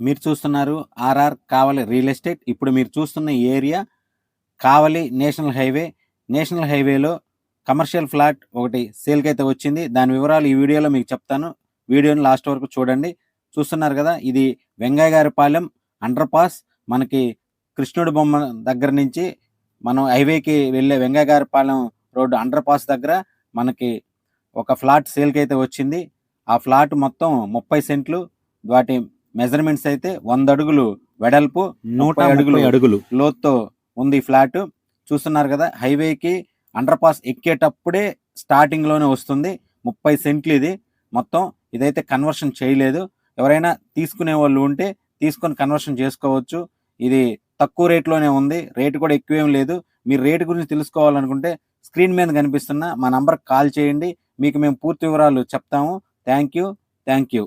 మీరు చూస్తున్నారు ఆర్ఆర్ కావలి real estate. ఇప్పుడు మీరు చూస్తున్న area Kavali national highway. National హైవేలో కమర్షియల్ ఫ్లాట్ ఒకటి సేల్కి అయితే వచ్చింది. దాని వివరాలు ఈ వీడియోలో మీకు చెప్తాను. వీడియోని లాస్ట్ వరకు చూడండి. చూస్తున్నారు కదా ఇది వెంగయ్య గారి పాలెం అండర్ పాస్ మనకి కృష్ణుడి బొమ్మ దగ్గర నుంచి మనం హైవేకి వెళ్ళే వెంగయ్య గారి పాలెం రోడ్డు అండర్ పాస్ దగ్గర మనకి ఒక ఫ్లాట్ సేల్కి అయితే వచ్చింది. ఆ ఫ్లాట్ మొత్తం ముప్పై సెంట్లు. వాటి మెజర్మెంట్స్ అయితే వంద అడుగులు వెడల్పు నూట అడుగులు అడుగులు. లోతుతో ఉంది ఫ్లాట్. చూస్తున్నారు కదా హైవేకి అండర్ పాస్ ఎక్కేటప్పుడే స్టార్టింగ్లోనే వస్తుంది. ముప్పై సెంట్లు ఇది. మొత్తం ఇదైతే కన్వర్షన్ చేయలేదు. ఎవరైనా తీసుకునే వాళ్ళు ఉంటే తీసుకొని కన్వర్షన్ చేసుకోవచ్చు. ఇది తక్కువ రేట్లోనే ఉంది. రేటు కూడా ఎక్కువేం లేదు. మీరు రేటు గురించి తెలుసుకోవాలనుకుంటే స్క్రీన్ మీద కనిపిస్తున్న మా నంబర్కి కాల్ చేయండి. మీకు మేము పూర్తి వివరాలు చెప్తాము. Thank you thank you